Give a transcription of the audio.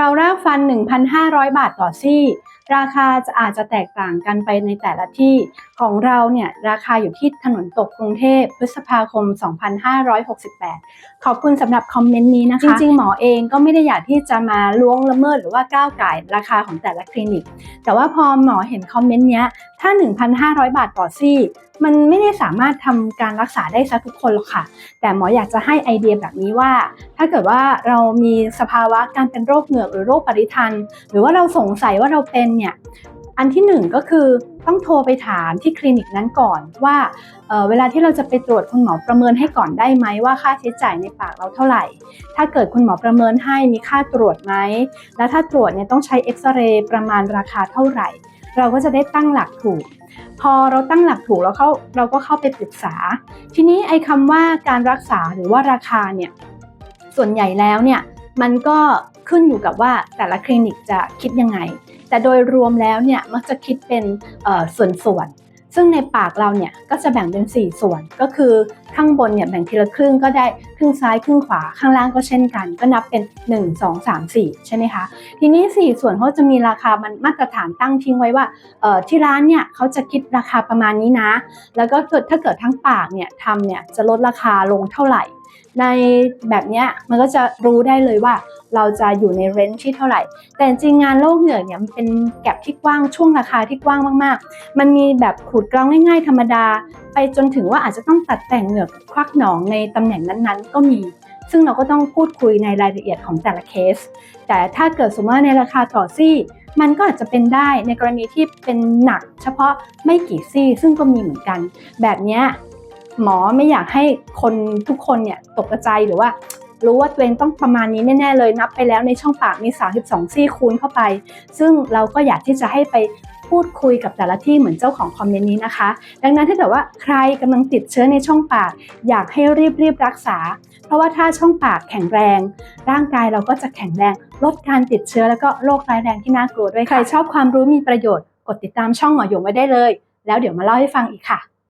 เรารากฟัน 1,500 บาทต่อซี่ ราคาจะอาจจะแตกต่างกันไปในแต่ละที่ ของเราเนี่ยราคาอยู่ที่ถนนตกกรุงเทพพฤษภาคม 2568 ขอบคุณสำหรับคอมเมนต์นี้นะคะ จริงๆ หมอเองก็ไม่ได้อยากที่จะมาล้วงละเมิดหรือว่าก้าวไก่ราคาของแต่ละคลินิก แต่ว่าพอหมอเห็นคอมเมนต์เนี้ยถ้า 1,500 บาทต่อซี่ มันไม่ได้สามารถทำการรักษาได้ซะทุกคนหรอกค่ะ แต่หมออยากจะให้ไอเดียแบบนี้ว่า ถ้าเกิดว่าเรามีสภาวะการเป็นโรคเหงือกหรือโรคปริทัน หรือว่าเราสงสัยว่าเราเป็นเนี่ยอันที่หนึ่งก็คือต้องโทรไปถามที่คลินิกนั้นก่อนว่าเเวลาที่เราจะไปตรวจคุณหมอประเมินให้ก่อนได้ไหมว่าค่าใช้จ่ายในปากเราเท่าไหร่ ถ้าเกิดคุณหมอประเมินให้มีค่าตรวจไหม แล้วถ้าตรวจเนี่ยต้องใช้เอ็กซเรย์ประมาณราคาเท่าไหร่ เราก็จะได้ตั้งหลักถูก พอเราตั้งหลักถูกแล้วเขาเราก็เข้าไปปรึกษา ทีนี้ไอ้คำว่าการรักษาหรือว่าราคาเนี่ยส่วนใหญ่แล้วเนี่ยมันก็ขึ้นอยู่กับว่าแต่ละคลินิกจะคิดยังไง แต่โดยรวมแล้วเนี่ยมักจะคิดเป็นส่วนๆซึ่งในปากเราเนี่ยก็จะแบ่งเป็น 4 ส่วนก็คือ ข้างบนเนี่ยแบ่งทีละครึ่งก็ได้ครึ่งซ้ายครึ่งขวาข้างล่างก็เช่นกัน ก็นับเป็น 1 2 3 4 ใช่ไหมคะ ทีนี้ 4 ส่วนเขาจะมีราคามันมาตรฐานตั้งทิ้งไว้ว่าที่ร้านเนี่ยเขาจะคิดราคาประมาณนี้นะ แล้วก็เกิดถ้าเกิดทั้งปากเนี่ยทำเนี่ยจะลดราคาลงเท่าไหร่ ในแบบนี้มันก็จะรู้ได้เลยว่าเราจะอยู่ในเรนจ์ที่เท่าไหร่ แต่จริงงานโลกเหนือกเนี่ยมันเป็นแก็บที่กว้างช่วงราคาที่กว้างมากๆ มันมีแบบขูดกลาง่ายๆ ธรรมดา ไปจนถึงว่าอาจจะต้องตัดแต่งเหงือกควักหนองในตำแหน่งนั้นๆ ก็มี ซึ่งเราก็ต้องพูดคุยในรายละเอียดของแต่ละเคส แต่ถ้าเกิดสมมติว่าในราคาต่อซี่ มันก็อาจจะเป็นได้ในกรณีที่เป็นหนัก เฉพาะไม่กี่ซี่ซึ่งก็มีเหมือนกัน แบบนี้ หมอไม่อยากให้คนทุกคนเนี่ยตกใจหรือว่า รู้ว่าตัวเองต้องประมาณนี้แน่ๆเลยนับไปแล้วในช่องปากมี 32 ซี่คูณเข้าไป ซึ่งเราก็อยากที่จะให้ไปพูดคุยกับแต่ละที่เหมือนเจ้าของคอมเมนต์นี้นะคะ ดังนั้นถ้าเกิดว่าใครกำลังติดเชื้อในช่องปาก อยากให้รีบรีบรักษา เพราะว่าถ้าช่องปากแข็งแรง ร่างกายเราก็จะแข็งแรง ลดการติดเชื้อแล้วก็โรคร้ายแรงที่น่ากลัวด้วยใครชอบความรู้มีประโยชน์ กดติดตามช่องหมอหยงไว้ได้เลย แล้วเดี๋ยวมาเล่าให้ฟังอีกค่ะ